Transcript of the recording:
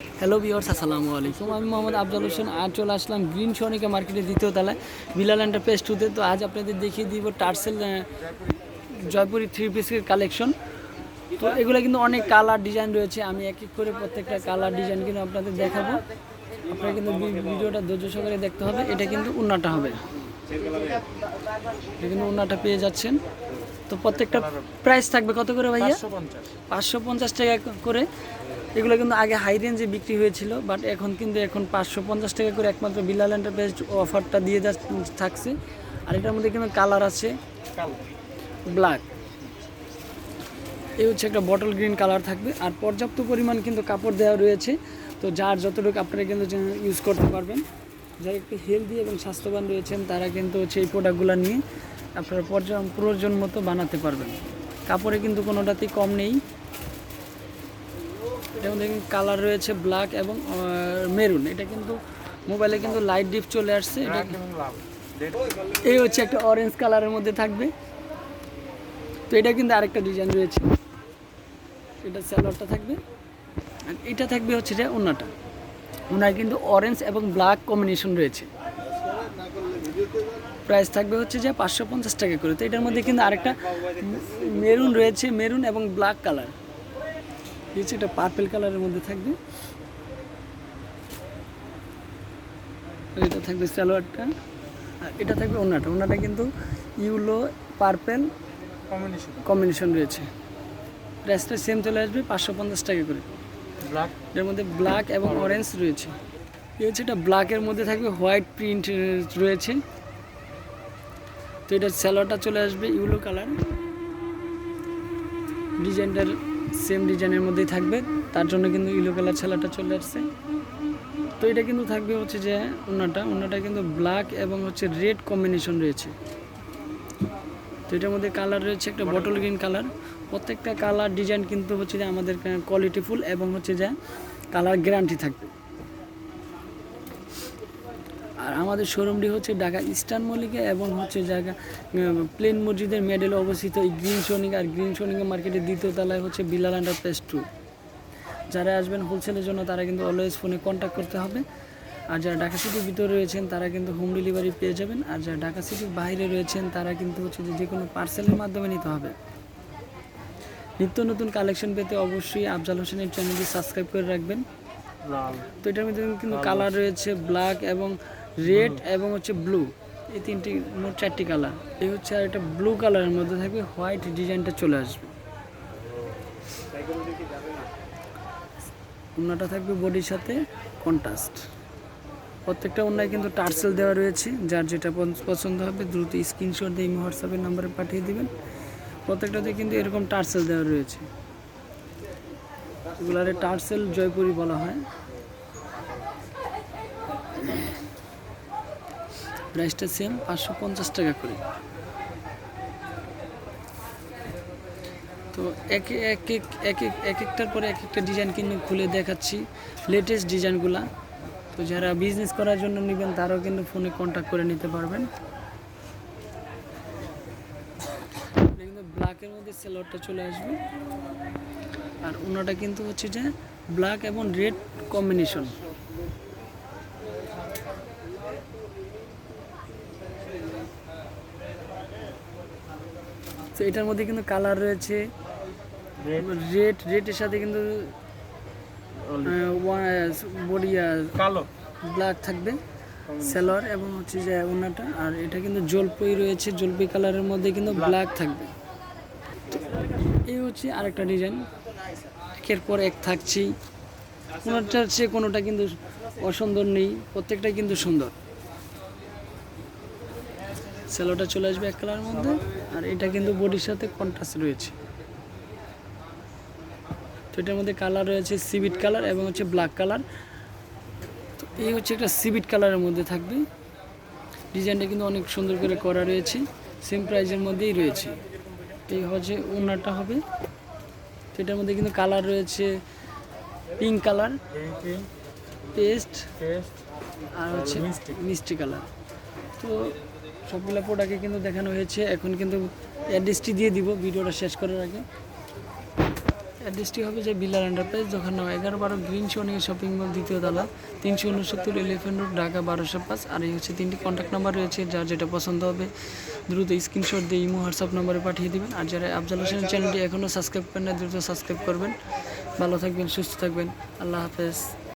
Hello viewers আসসালামু আলাইকুম। আমি মোহাম্মদ আফজাল হোসেন আর চলে আসলাম গ্রিন সনিকা মার্কেটের দ্বিতীয় তলায় বিলাল এন্টারপ্রাইজ টুতে তো। আজ আপনাদের দেখিয়ে দিব টার্সেল জয়পুরি থ্রি পিসের কালেকশন তো এগুলো কিন্তু অনেক কালার ডিজাইন রয়েছে। আমি এক এক করে প্রত্যেকটা কালার ডিজাইন কিন্তু আপনাদের দেখাবো। আপনারা কিন্তু ভিডিওটা ধৈর্য সহকারে দেখতে হবে। এটা কিন্তু উন্নাটা হবে। এটা কিন্তু উন্নাটা পেয়ে যাচ্ছেন। তো প্রত্যেকটা প্রাইস থাকবে কত করে ভাইয়া? পাঁচশো পঞ্চাশ। টাকা করে। এগুলো কিন্তু আগে হাই রেঞ্জে বিক্রি হয়েছিল বাট এখন কিন্তু এখন পাঁচশো পঞ্চাশ টাকা করে একমাত্র বিলাল এন্টারপ্রাইজ অফারটা দিয়ে যা থাকছে। আর এটার মধ্যে কিন্তু কালার আছে ব্ল্যাক এই হচ্ছে একটা বটল গ্রিন কালার থাকবে, আর পর্যাপ্ত পরিমাণ কিন্তু কাপড় দেওয়া রয়েছে। তো যার যতটুকু আপনারা কিন্তু ইউজ করতে পারবেন, যারা একটু হেলদি এবং স্বাস্থ্যবান রয়েছেন, তারা কিন্তু এই প্রোডাক্টগুলো নিয়ে আপনারা পর্যা প্রয়োজন মতো বানাতে পারবেন। কাপড়ে কিন্তু কোনোটাতেই কম নেই। এটার মধ্যে কালার রয়েছে ব্ল্যাক এবং মেরুন এটা কিন্তু মোবাইলে কিন্তু লাইট ডিপ চলে আসছে। এটা এই হচ্ছে একটা অরেঞ্জ কালারের মধ্যে থাকবে। তো এটা কিন্তু আরেকটা ডিজাইন রয়েছে। এটা স্যালোয়ারটা থাকবে। আর এটা থাকবে হচ্ছে যে ওনাটা। ওনার কিন্তু অরেঞ্জ এবং ব্ল্যাক কম্বিনেশন রয়েছে। প্রাইস থাকবে হচ্ছে যে পাঁচশো পঞ্চাশ টাকা করে। তো এটার মধ্যে কিন্তু আরেকটা মেরুন রয়েছে মেরুন এবং ব্ল্যাক কালার হচ্ছে এটা পার্পেল কালারের মধ্যে থাকবে। এটা থাকবে সালোয়ারটা। আর এটা থাকবে ওনাটা ওনাটা কিন্তু ইউলো পার্পেল কম্বিনেশন কম্বিনেশন রয়েছে। প্রাইসটা সেম চলে আসবে পাঁচশো পঞ্চাশ টাকা করে। ব্ল্যাক এর মধ্যে ব্ল্যাক এবং অরেঞ্জ রয়েছে। এই হচ্ছে এটা ব্ল্যাকের মধ্যে থাকবে হোয়াইট প্রিন্ট রয়েছে। তো এটার স্যালোয়ারটা চলে আসবে ইউলো কালার ডিজাইনটার সেম ডিজাইনের মধ্যেই থাকবে। তার জন্য কিন্তু ইলো কালার ছেলাটা চলে আসছে। তো এটা কিন্তু থাকবে হচ্ছে যে ওনাটা ওনাটা কিন্তু ব্ল্যাক এবং হচ্ছে রেড কম্বিনেশন রয়েছে। তো এটার মধ্যে কালার রয়েছে একটা বটল গ্রিন কালার প্রত্যেকটা কালার ডিজাইন কিন্তু হচ্ছে যে আমাদের কোয়ালিটিফুল এবং হচ্ছে যে কালার গ্যারান্টি থাকবে। আর আমাদের শোরুমটি হচ্ছে ঢাকা ইস্টার্ন মল্লিকা এবং হচ্ছে জায়গা প্লেন মসজিদের মেডেলে অবস্থিত এই গ্রিন সনিক আর গ্রিন সনিকা মার্কেটের দ্বিতীয় তলায় হচ্ছে বিলাল এন্টারপ্রাইজ টু। যারা আসবেন হোলসেলের জন্য তারা কিন্তু অলওয়েজ ফোনে কন্ট্যাক্ট করতে হবে। আর যারা ঢাকা সিটির ভিতরে রয়েছেন তারা কিন্তু হোম ডেলিভারি পেয়ে যাবেন। আর যারা ঢাকা সিটির বাইরে রয়েছেন তারা কিন্তু হচ্ছে যে যে কোনো পার্সেলের মাধ্যমে নিতে হবে। নিত্য নতুন কালেকশন পেতে অবশ্যই আফজাল হোসেনের চ্যানেলটি সাবস্ক্রাইব করে রাখবেন। তো এটার মধ্যে কিন্তু কালার রয়েছে ব্ল্যাক এবং রেড এবং হচ্ছে ব্লু, এই তিনটি মোট চারটি কালার। এই হচ্ছে আর একটা ব্লু কালারের মধ্যে থাকবে হোয়াইট ডিজাইনটা চলে আসবে। ওনাটা থাকবে বডির সাথে কন্ট্রাস্ট। প্রত্যেকটা ওনায় কিন্তু টার্সেল দেওয়া রয়েছে, যার যেটা পছন্দ- পছন্দ হবে দ্রুত স্ক্রিনশট দিয়ে হোয়াটসঅ্যাপের নাম্বারে পাঠিয়ে দেবেন। প্রত্যেকটাতে কিন্তু এরকম টার্সেল দেওয়া রয়েছে। এগুলারে টার্সেল জয়পুরি বলা হয়। প্রাইসটা সেম পাঁচশো পঞ্চাশ টাকা করে। তো এক এক এক এক এক এক একটার পরে এক একটা ডিজাইন কিন্তু খুলে দেখাচ্ছি লেটেস্ট ডিজাইনগুলা তো যারা বিজনেস করার জন্য নেবেন, তারাও কিন্তু ফোনে কন্ট্যাক্ট করে নিতে পারবেন। কিন্তু ব্ল্যাকের মধ্যে সেলোয়ারটা চলে আসবে। আর ওনাটা কিন্তু হচ্ছে যে ব্ল্যাক এবং রেড কম্বিনেশন তো এটার মধ্যে কিন্তু কালার রয়েছে। রেড রেড রেডের সাথে কিন্তু বডি কালো। ব্ল্যাক থাকবে। সেলর এবং হচ্ছে যে ওনাটা। আর এটা কিন্তু জলপই রয়েছে। জলপই কালারের মধ্যে কিন্তু ব্ল্যাক থাকবে। এই হচ্ছে আরেকটা ডিজাইন একের পর এক থাকছি কোনোটার চেয়ে কোনোটা কিন্তু অসুন্দর নেই। প্রত্যেকটাই কিন্তু সুন্দর। সেলোটা চলে আসবে এক কালারের মধ্যে। আর এটা কিন্তু বডির সাথে কন্ট্রাস্ট রয়েছে। তো এটার মধ্যে কালার রয়েছে সিবিট কালার এবং হচ্ছে ব্ল্যাক কালার তো এই হচ্ছে একটা সিবিট কালারের মধ্যে থাকবে। ডিজাইনটা কিন্তু অনেক সুন্দর করে করা রয়েছে। সেম প্রাইজের মধ্যেই রয়েছে। এই হচ্ছে ওনারটা হবে। তো এটার মধ্যে কিন্তু কালার রয়েছে পিঙ্ক কালার পেস্ট আর হচ্ছে। মিষ্টি কালার তো সবগুলো প্রোডাক্টে কিন্তু দেখানো হয়েছে। এখন কিন্তু অ্যাড্রেসটি দিয়ে দিব, ভিডিওটা শেষ করার আগে। অ্যাড্রেসটি হবে যে বিলার এন্টারপ্রাইজ দোকান নাম এগারো বারো গ্রিন সোনিয়া শপিং মল দ্বিতীয় তলা, তিনশো উনসত্তর এলিফেন্ট রোড ঢাকা বারোশো পাঁচ। আর এই হচ্ছে তিনটি কন্ট্যাক্ট নাম্বার রয়েছে, যার যেটা পছন্দ হবে, দ্রুত স্ক্রিনশট দিয়ে ইমো হোয়াটসঅ্যাপ নম্বরে পাঠিয়ে দেবেন। আর যারা আফজাল হোসেন চ্যানেলটি এখনও সাবস্ক্রাইব করেন না দ্রুত সাবস্ক্রাইব করবেন। ভালো থাকবেন, সুস্থ থাকবেন। আল্লাহ হাফেজ।